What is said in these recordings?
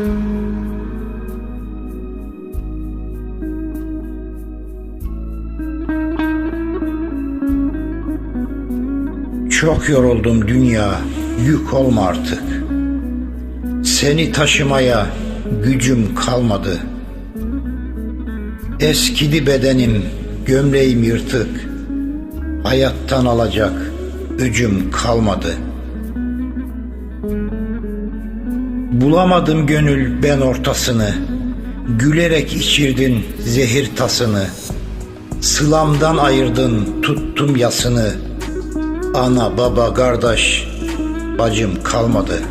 Çok yoruldum dünya, yük olma artık. Seni taşımaya gücüm kalmadı. Eskidi bedenim, gömleğim yırtık. Hayattan alacak öcüm kalmadı.'' Bulamadım gönül ben ortasını. Gülerek içirdin zehir tasını. Sılamdan ayırdın tuttum yasını. Ana baba kardeş bacım kalmadı.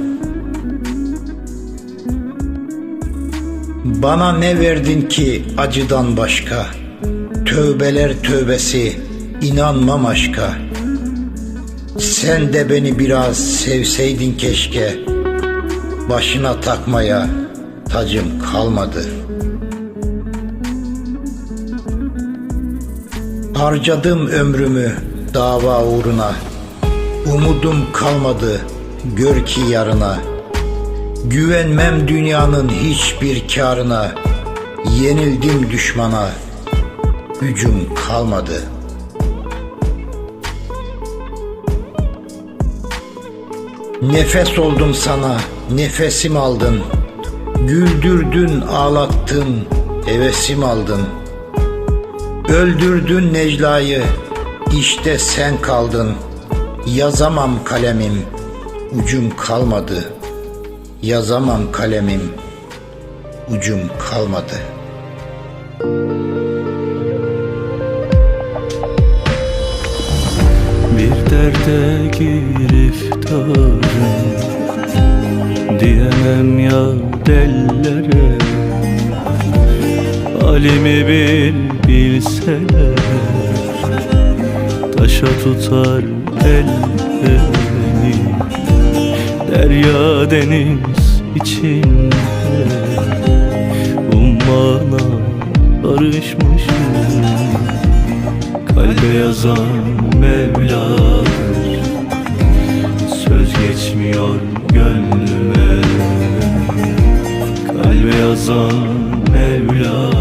Bana ne verdin ki acıdan başka? Tövbeler tövbesi inanmam aşka. Sen de beni biraz sevseydin keşke. Başına takmaya tacım kalmadı. Harcadım ömrümü dava uğruna. Umudum kalmadı gör ki yarına. Güvenmem dünyanın hiçbir karına. Yenildim düşmana. Gücüm kalmadı. Nefes oldum sana, nefesim aldın. Güldürdün, ağlattın, hevesim aldın. Öldürdün Necla'yı, işte sen kaldın. Yazamam kalemim, ucum kalmadı. Yazamam kalemim, ucum kalmadı. Bir derde giriftarım Diyemem ya dellere. Halimi bil bilseler. Taşa tutar ellerini. Derya deniz içinde. Ummana karışmışım Kalbe yazan Mevla'dır yazan Mevla.